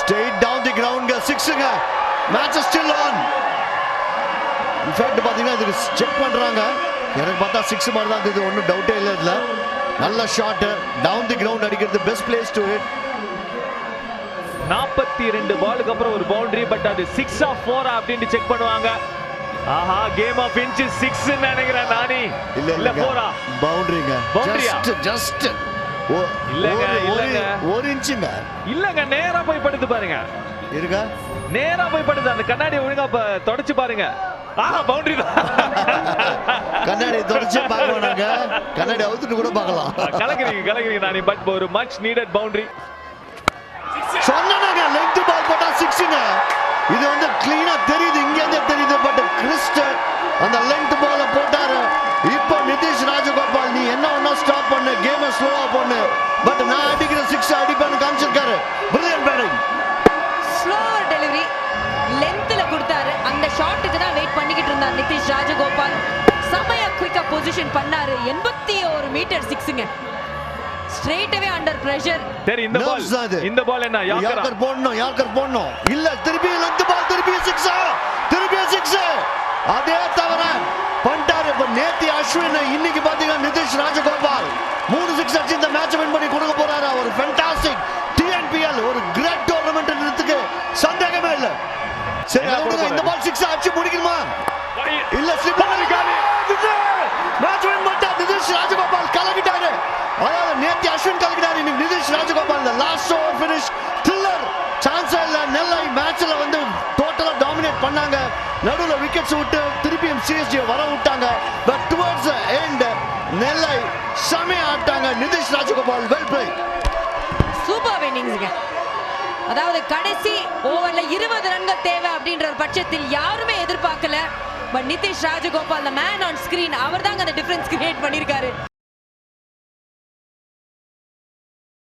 Straight down the ground சிக்ஸுங்க match still on in fact பார்த்தீங்கன்னா இதுக்கு check பண்ணுறாங்க எனக்கு பார்த்தா சிக்ஸ் மாதிரி தான் இது ஒன்றும் டவுட்டே இல்லை இதில். நல்ல ஷாட்டு டவுன் தி கிரவுண்ட் அடிக்கிறது பெஸ்ட் பிளேஸ் டு ஹிட் நாற்பத்தி ரெண்டு பாலுக்கு அப்புறம் ஒரு பவுண்டரி பட் அது சிக்ஸ் ஆஃப் ஃபோரா அப்படின்னு செக் பண்ணுவாங்க. ஆஹா கேம் ஆஃப் இன்ச் சிக்ஸ் நினைக்கிறேன் நானி. இல்ல இல்ல ஃபோரா பவுண்டரிங்க Boundary-யா? ஜஸ்ட் ஜஸ்ட் இல்லங்க, இல்லங்க. ஒரு இன்ச்சுங்க. இல்லங்க நேரா போய் படுத்து பாருங்க. நேரா போய் படுது அந்த கண்ணாடி ஒழுங்கா தொடச்சு பாருங்க. ஆஹா பவுண்டரி கண்ணாடி தொடச்சே பார்க்க வேணாங்க கண்ணாடி அவுத்துட்டு கூட பார்க்கலாம். கலக்குறீங்க கலக்குறீங்க. நானி பட் ஒரு மச் நீடட் பவுண்டரி சொன்னாங்க லென்த் பால் போட்டா சிக்ஸுங்க இது வந்து கிளீனா தெரியுது இங்க இருந்து தெரியுது பட் கிறிஸ்ட அந்த சிக்ஸ் அடிப்பேன்னு காமிச்சிருக்காரு. பிரில்லியன்ட் பேட்டிங் ஸ்லோவர் டெலிவரி லென்த்ல கொடுத்தாரு. அந்த ஷாட்டுக்கு தான் வெயிட் பண்ணிக்கிட்டு இருந்தார் நிதிஷ் ராஜகோபால். செமையா குயிக்கா பொசிஷன் பண்ணாரு. எண்பத்தி ஒரு மீட்டர் சிக்ஸுங்க ஸ்ட்ரெயிட்டவே அண்டர் பிரஷர் சரி இந்த பால். இந்த பால் என்ன யாக்கரா யார்கர் போடணும் யார்கர் போடணும். இல்ல திருப்பி லென்த் பால் திருப்பி சிக்ஸ் திருப்பி சிக்ஸ் அதே தவிர பண்ணிட்டாரு. இப்ப நேத்தி அஸ்வின் இன்னைக்கு பாத்தீங்கன்னா நிதிஷ் ராஜகோபால். மூணு சிக்ஸ் அடிச்சு இந்த மேட்ச் வின் இந்த பால் சிக்ஸ் அடிச்சு முடிக்கணுமா? இல்ல ஸ்லிப் மேட்ச் வின் பண்ணிட்டா நிதிஷ் ராஜகோபால் கலக்கிட்டாரு. அதாவது நேத்தி அஸ்வின் கலக்கிட்டாரு. இன்னைக்கு Nitish Rajagopal last over finish thriller சான்ஸே இல்ல நெல்லை மேட்ச்ல வந்து டோட்டலா டாமினேட் பண்ணாங்க. நடுவுல விக்கெட்ஸ் விட்டு திருப்பியும் சிஎஸ்டி வர விட்டாங்க. பட் டுவர்ட்ஸ் எண்ட் நெல்லை செமையா ஆட்டாங்க Nitish Rajagopal. Well play super இன்னிங்ஸ்ங்க அதாவது கடைசி ஓவர்ல இருபது ரன்கள் தேவை அப்படின்ற ஒரு பட்சத்தில் யாருமே எதிர்பார்க்கல. But Nitish Rajagopal man on screen அவர் தாங்க அந்த டிஃபரன்ஸ் கிரியேட் பண்ணியிருக்காரு